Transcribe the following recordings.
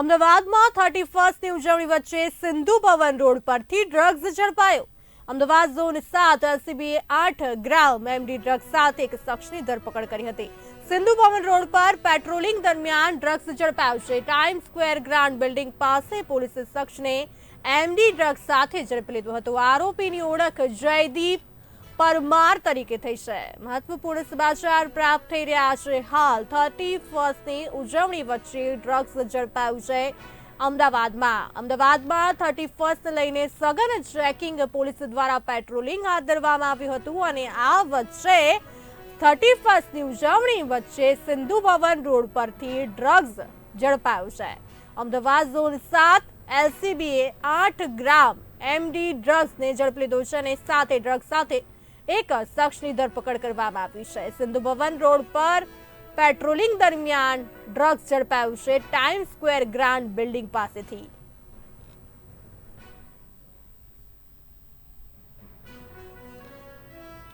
અમદાવાદમાં થર્ટી ફર્સ્ટની ઉજવણી વચ્ચે સિંધુ ભવન રોડ પરથી ડ્રગ્સ ઝડપાયો. અમદાવાદ ઝોન સાત એલસીબીએ આઠ, ગ્રામ, એમડી ડ્રગ્સ સાથે એક શખ્સની ધરપકડ કરી હતી. સિંધુ ભવન રોડ પર પેટ્રોલિંગ દરમિયાન ડ્રગ્સ ઝડપાયો છે. ટાઈમ સ્ક્વેર ગ્રાન્ડ બિલ્ડિંગ પાસે પોલીસે શખ્સને એમડી ડ્રગ્સ સાથે ઝડપી લીધો હતો. આરોપીની ઓળખ જયદીપ પરમાર તરીકે થઈ છે. મહત્વપૂર્ણ સમાચાર પ્રાપ્ત થઈ રહ્યા છે હાલ. થર્ટી ફર્સ્ટની ઉજવણી વચ્ચે ડ્રગ્સ ઝડપાયું છે અમદાવાદમાં. અમદાવાદમાં થર્ટી ફર્સ્ટ લઈને સઘન ચેકિંગ પોલીસ દ્વારા પેટ્રોલિંગ હાથ ધરવામાં આવ્યું હતું અને આ વચ્ચે થર્ટી ફર્સ્ટની ઉજવણી વચ્ચે સિંધુ ભવન રોડ પરથી ડ્રગ્સ ઝડપાયું છે. અમદાવાદ ઝોન સાત, એલસીબીએ આઠ ગ્રામ એમડી ડ્રગ્સને ઝડપી લીધો છે અને સાથે ડ્રગ્સ સાથે એક શખ્સની ધરપકડ કરવામાં આવી છે. સિંધુ ભવન રોડ પર પેટ્રોલિંગ દરમિયાન ડ્રગ્સ ઝડપાયું છે ટાઈમ સ્ક્વેર ગ્રાન્ડ બિલ્ડિંગ પાસેથી.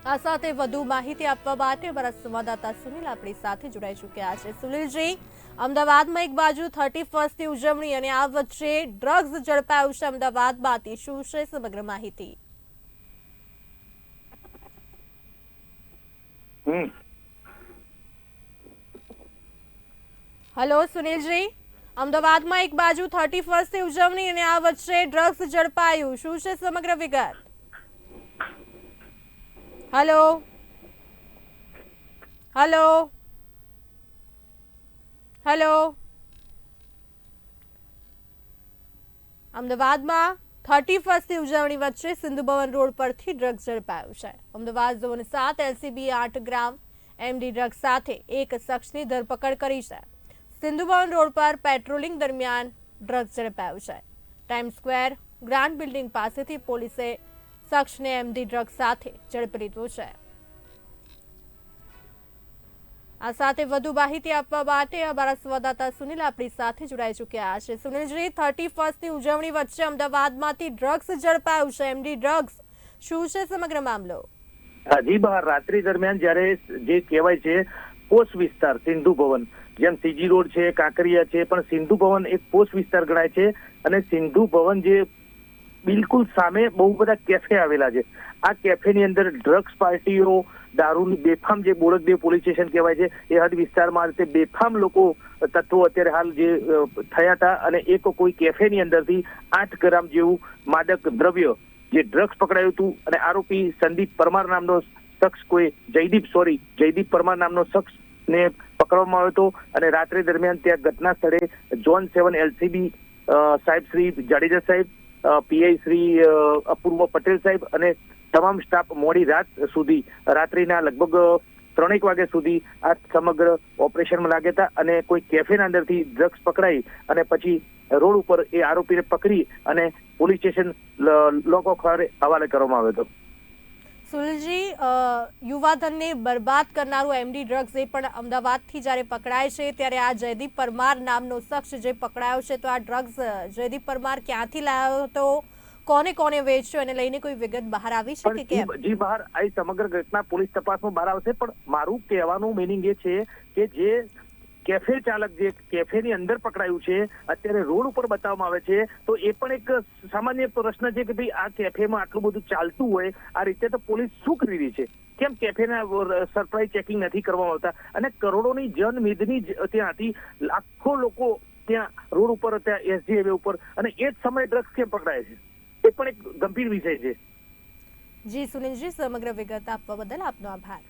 આ સાથે વધુ માહિતી આપવા માટે અમારા સંવાદદાતા સુનિલ આપણી સાથે જોડાઈ ચૂક્યા છે. સુનિલજી, અમદાવાદમાં એક બાજુ થર્ટી ફર્સ્ટની ઉજવણી અને આ વચ્ચે ડ્રગ્સ ઝડપાયું છે. અમદાવાદમાંથી શું છે સમગ્ર માહિતી? હલો, સુનિલજી. અમદાવાદમાં એક બાજુ થર્ટી ફર્સ્ટની ઉજવણી અને આ વચ્ચે ડ્રગ્સ ઝડપાયું. શું છે સમગ્ર વિગત? હલો? હલો? હલો? અમદાવાદમાં થર્ટી ફર્સ્ટની ઉજવણી વચ્ચે સિંધુ ભવન રોડ પરથી ડ્રગ્સ ઝડપાયું છે. અમદાવાદ ઝોન સાત એલસીબી આઠ ગ્રામ, એમડી ડ્રગ્સ સાથે એક શખ્સની ધરપકડ કરી છે. સિંધુ ભવન રોડ પર પેટ્રોલિંગ દરમિયાન ડ્રગ્સ ઝડપાયું છે. ટાઈમ સ્ક્વેર ગ્રાન્ડ બિલ્ડિંગ પાસેથી પોલીસે શખ્સને એમડી ડ્રગ્સ સાથે ઝડપી લીધો છે. આ સાથે વધુ માહિતી આપવા માટે અમારા સંવાદદાતા સુનિલ આપણી સાથે જોડાઈ ચૂક્યા છે. સુનિલજી, થર્ટી ફર્સ્ટની ઉજવણી વચ્ચે અમદાવાદમાંથી ડ્રગ્સ ઝડપાયું છે. એમડી ડ્રગ્સ શું છે સમગ્ર મામલો? હજી બહાર, રાત્રિ દરમિયાન જ્યારે જે કહેવાય છે કોષ વિસ્તાર, સિંધુ ભવન, જેમ સીજી રોડ છે, કાંકરિયા છે, પણ સિંધુ ભવન એક પોસ્ટ વિસ્તાર ગણાય છે અને સિંધુ ભવન જે બિલકુલ સામે બહુ બધા કેફે આવેલા છે. આ કેફેની અંદર ડ્રગ્સ પાર્ટીઓ, દારૂની બેફામ જે બોડકદેવ પોલીસ સ્ટેશન કહેવાય છે, એ હદ વિસ્તારમાં તે બેફામ લોકો તત્વો અત્યારે હાલ જે થયા હતા અને એક કોઈ કેફેની અંદરથી આઠ ગ્રામ જેવું માદક દ્રવ્ય જે ડ્રગ્સ પકડાયું હતું અને આરોપી સંદીપ પરમાર નામનો શખ્સ કોઈ જયદીપ સોરી જયદીપ પરમાર નામનો શખ્સ ને પકડવામાં આવ્યો હતો અને રાત્રે દરમિયાન ત્યાં ઘટના સ્થળે જોન સેવન એલસીબી સાહેબ શ્રી જાડેજા સાહેબ પીઆઈ શ્રી અપૂર્વ પટેલ સાહેબ અને તમામ સ્ટાફ મોડી રાત સુધી, રાત્રિના લગભગ ત્રણેક વાગ્યા સુધી આ સમગ્ર ઓપરેશનમાં લાગ્યા હતા અને કોઈ કેફેના અંદરથી ડ્રગ્સ પકડાઈ અને પછી રોડ ઉપર એ આરોપીને પકડી અને પોલીસ સ્ટેશન લોકો ખારે હવાલે કરવામાં આવ્યો હતો. સુનિલજી યુવાધનને બરબાદ કરનારું એમડી ડ્રગ્સ એ પણ અમદાવાદથી જ્યારે પકડાય છે ત્યારે આ જયદીપ પરમાર નામનો શખ્સ જે પકડાયો છે તો આ ડ્રગ્સ જયદીપ પરમાર ક્યાંથી લાવ્યો હતો? કોને કોને વેચ્યો? એને લઈને કોઈ વિગત બહાર આવી છે કે કેમ? જી બહાર આ સમગ્ર ઘટના પોલીસ તપાસમાં બહાર આવશે પણ મારું કહેવાનું મિનિંગ એ છે કે જે કેફે ચાલક જે કેફેની અંદર પકડાયું છે, અત્યારે રોડ ઉપર બતાવવામાં આવે છે, તો એ પણ એક સામાન્ય પ્રશ્ન છે કે ભાઈ આ કેફેમાં આટલું બધું ચાલતું હોય, આ રીતે તો પોલીસ શું કરી રહી છે? કેમ કેફેના સરપ્રાઇઝ ચેકિંગ નથી કરવામાં આવતા? અને કરોડોની જનમેદની ત્યાંથી લાખો લોકો ત્યાં રોડ ઉપર, ત્યાં એસજી હાઈવે ઉપર, અને એ જ સમયે ડ્રગ્સ કેમ પકડાય છે? એ પણ એક ગંભીર વિષય છે. જી, સુનિલજી, સમગ્ર વિગત આપવા બદલ આપનો આભાર.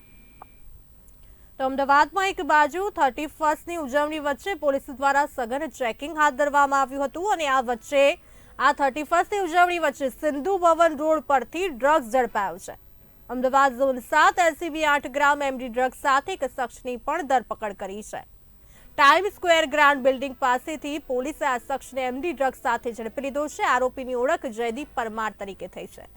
તો અમદાવાદમાં એક બાજુ થર્ટી ફર્સ્ટની ઉજવણી વચ્ચે પોલીસ દ્વારા સઘન ચેકિંગ હાથ ધરવામાં આવ્યું હતું અને આ વચ્ચે આ થર્ટી ફર્સ્ટની ઉજવણી વચ્ચે સિંધુ ભવન રોડ પરથી ડ્રગ્સ ઝડપાયો છે. અમદાવાદ ઝોન સાત એલસીબી આઠ ગ્રામ એમડી ડ્રગ્સ સાથે એક શખ્સની પણ ધરપકડ કરી છે. ટાઈમ સ્ક્વેર ગ્રાન્ડ બિલ્ડિંગ પાસેથી પોલીસે આ શખ્સને એમડી ડ્રગ્સ સાથે ઝડપી લીધો છે. આરોપીની ઓળખ જયદીપ પરમાર તરીકે થઈ છે.